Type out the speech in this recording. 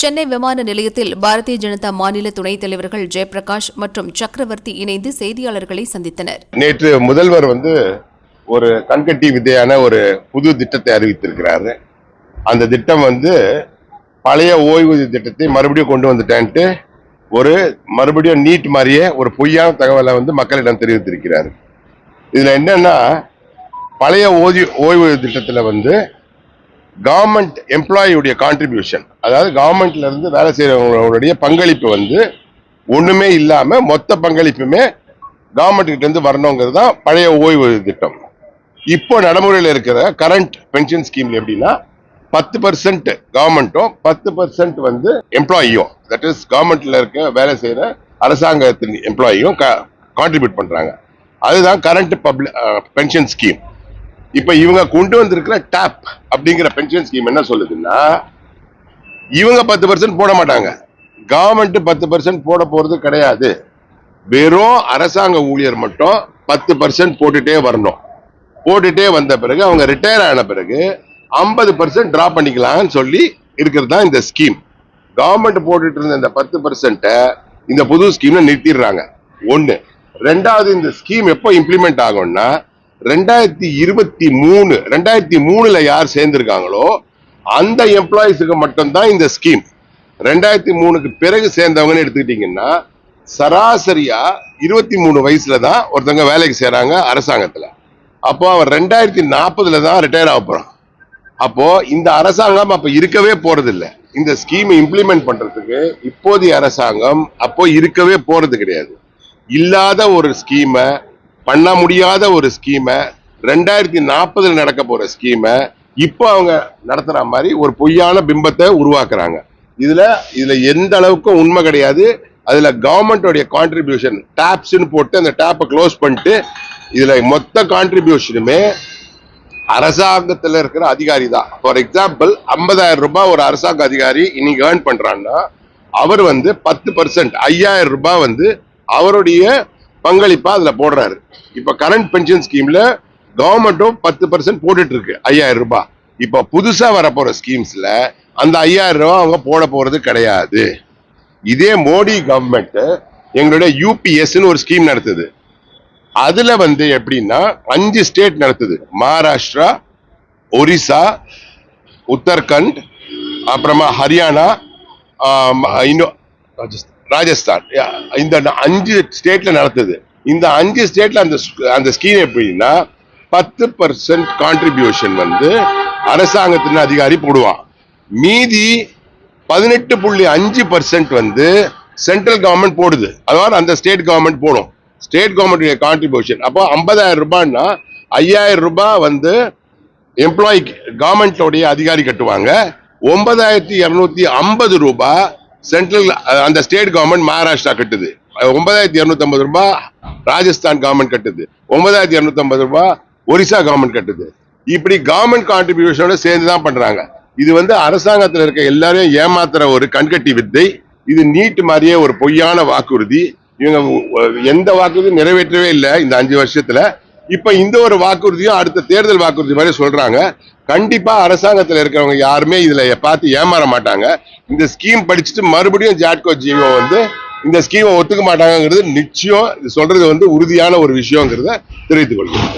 சென்னை விமான நிலையத்தில் பாரதிய ஜனதா மாநில துணைத் தலைவர்கள் ஜெயபிரகாஷ் மற்றும் சக்கரவர்த்தி இணைந்து செய்தியாளர்களை சந்தித்தனர். நேற்று முதல்வர் வந்து ஒரு கண்கட்டி விதையான ஒரு புது திட்டத்தை அறிவித்திருக்கிறாரு. அந்த திட்டம் வந்து பழைய ஓய்வூதிய திட்டத்தை மறுபடியும் கொண்டு வந்துட்டேன்ட்டு ஒரு மறுபடியும் நீட் மாதிரியே ஒரு பொய்யான தகவலை வந்து மக்களிடம் தெரிவித்திருக்கிறார். இதில் என்னன்னா பழைய ஓய்வு ஓய்வூதிய திட்டத்தில் வந்து கவர்மெண்ட் எம்ப்ளாயியுடைய கான்ட்ரிபியூஷன் அதாவது கவர்மெண்ட்ல இருந்து வேலை செய்யறவங்களுடைய பங்களிப்பு வந்து ஒண்ணுமே இல்லாம மொத்த பங்களிப்புமே கவர்மெண்ட் கிட்ட இருந்து வரணுங்கிறது தான் பழைய ஓய்வூதிய திட்டம். இப்போ நடைமுறையில் இருக்கிற கரண்ட் பென்ஷன் ஸ்கீம்ல எப்படின்னா பத்து பர்சன்ட் கவர்மெண்ட்டும் பத்து பர்சன்ட் வந்து எம்ப்ளாயியும் தட் இஸ் கவர்மெண்ட்ல இருக்க வேலை செய்யற அரசாங்கத்தின் எம்ப்ளாயியும் கான்ட்ரிபியூட் பண்றாங்க. அதுதான் கரண்ட் பப்ளிக் பென்ஷன் ஸ்கீம் இப்ப இவங்க கொண்டு வந்திருக்கிற டேப் அப்படிங்கிற பென்ஷன் ஸ்கீம் என்ன சொல்லுதுன்னா இவங்க பத்து பர்சன்ட் போட மாட்டாங்க. கவர்மெண்ட் பத்து பர்சன்ட் போட போறது கிடையாது. வெறும் அரசாங்க ஊழியர் மட்டும் பத்து பர்சன்ட் போட்டுட்டே வரணும். போட்டுட்டே வந்த பிறகு அவங்க ரிட்டையர் ஆன பிறகு ஐம்பது பர்சன்ட் டிரா பண்ணிக்கலாம்னு சொல்லி இருக்கிறது தான் இந்த ஸ்கீம் கவர்மெண்ட் போட்டுட்டு இருந்த இந்த பத்து பர்சன்ட்டை இந்த புது ஸ்கீம்ல நிறுத்திடுறாங்க. ஒன்று ரெண்டாவது இந்த ஸ்கீம் எப்போ இம்ப்ளிமெண்ட் ஆகும்னா ரெண்டாயிரத்தி இருபத்தி மூணு ரெண்டாயிரத்தி மூணுல யார் சேர்ந்திருக்காங்களோ அந்த எம்ப்ளாயிஸுக்கு மட்டும்தான் இந்த ஸ்கீம் ரெண்டாயிரத்தி மூணுக்கு பிறகு சேர்ந்தவங்கன்னு எடுத்துக்கிட்டீங்கன்னா சராசரியா இருபத்தி மூணு வயசுல தான் ஒருத்தவங்க வேலைக்கு செய்றாங்க அரசாங்கத்துல. அப்போ அவன் ரெண்டாயிரத்தி நாற்பதுல தான் ரிட்டையர் ஆக போறான். அப்போ இந்த அரசாங்கம் அப்ப இருக்கவே போறது இந்த ஸ்கீமை இம்ப்ளிமெண்ட் பண்றதுக்கு இப்போதைய அரசாங்கம் அப்போ இருக்கவே போறது கிடையாது. இல்லாத ஒரு ஸ்கீமை பண்ண முடியாத ஒரு ஸ்கீமை ரெண்டாயிரத்தி நாற்பதுல நடக்க போற ஸ்கீமை இப்போ அவங்க நடத்துற மாதிரி ஒரு பொய்யான பிம்பத்தை உருவாக்குறாங்க. இதுல இதுல எந்த அளவுக்கும் உண்மை கிடையாது. அதுல கவர்மெண்டோடைய கான்ட்ரிபியூஷன் டேப்ஸ்னு போட்டு அந்த டேப்பை க்ளோஸ் பண்ணிட்டு இதுல மொத்த கான்ட்ரிபியூஷனுமே அரசாங்கத்தில் இருக்கிற அதிகாரி தான். ஃபார் எக்ஸாம்பிள் ஐம்பதாயிரம் ரூபாய் ஒரு அரசாங்க அதிகாரி இன்னைக்கு ஏர்ன் பண்றான்னா அவர் வந்து பத்து பர்சன்ட் ஐயாயிரம் ரூபாய் வந்து அவருடைய பங்களிப்பா அதுல போடுறாரு. இப்ப கரண்ட் பென்ஷன் ஸ்கீம்ல கவர்மெண்ட்டும் பத்து பர்சன்ட் போட்டுட்டு இருக்கு ஐயாயிரம் ரூபாய். இப்ப புதுசா வரப்போற ஸ்கீம்ஸ்ல அந்த ஐயாயிரம் ரூபாய் அவங்க போட போறது கிடையாது. இதே மோடி கவர்மெண்ட் எங்களுடைய யூபிஎஸ்ன்னு ஒரு ஸ்கீம் நடத்துது. அதுல வந்து எப்படின்னா அஞ்சு ஸ்டேட் நடத்துது. மகாராஷ்டிரா ஒரிசா உத்தரகண்ட் அப்புறமா ஹரியானா இன்னும் ராஜஸ்தான். ராஜஸ்தான். இந்த அஞ்சு ஸ்டேட்ல நடத்துது இந்த அஞ்சு ஸ்டேட்ல அந்த அந்த ஸ்கீம் எப்படின்னா பத்து பர்சன்ட் கான்ட்ரிபியூஷன் வந்து அரசாங்கத்தின் அதிகாரி போடுவான். மீதி பதினெட்டு புள்ளி அஞ்சு பர்சன்ட் வந்து சென்ட்ரல் கவர்மெண்ட் போடுது. அதாவது அந்த ஸ்டேட் கவர்மெண்ட் போடும். ஸ்டேட் கவர்மெண்ட் கான்ட்ரிபியூஷன் அப்போ ஐம்பதாயிரம் ரூபாய்னா ஐயாயிரம் ரூபாய் வந்து எம்ப்ளாயி கவர்மெண்ட்டோடைய அதிகாரி கட்டுவாங்க. ஒன்பதாயிரத்தி இரநூத்தி ஐம்பது ரூபாய் சென்ட்ரல் அந்த ஸ்டேட் கவர்மெண்ட் மகாராஷ்டிரா கட்டுது. ஒன்பதாயிரத்தி இரநூத்தம்பது ரூபாய் ராஜஸ்தான் கவர்மெண்ட் கட்டுது. ஒன்பதாயிரத்தி இருநூத்தி ரூபா ரூபாய் ஒரிசா கவர்மெண்ட் கட்டுது. இப்படி கவர்மெண்ட் கான்ட்ரிபியூஷனோட சேர்ந்து தான் பண்றாங்க. இது வந்து அரசாங்கத்தில் இருக்க எல்லாரையும் ஏமாத்துற ஒரு கண்கட்டி வித்தை. இது நீட் மாதிரியே ஒரு பொய்யான வாக்குறுதி. இவங்க எந்த வாக்குறுதியும் நிறைவேற்றவே இல்லை இந்த அஞ்சு வருஷத்துல. இப்ப இந்த ஒரு வாக்குறுதியும் அடுத்த தேர்தல் வாக்குறுதி மாதிரி சொல்றாங்க. கண்டிப்பா அரசாங்கத்தில் இருக்கிறவங்க யாருமே இதுல பார்த்து ஏமாற மாட்டாங்க. இந்த ஸ்கீம் படிச்சுட்டு மறுபடியும் ஜாட்கோ ஜீவோ வந்து இந்த ஸ்கீமை ஒத்துக்க மாட்டாங்கங்கிறது நிச்சயம். சொல்றது வந்து உறுதியான ஒரு விஷயங்கிறத தெரிவித்துக் கொள்கிறேன்.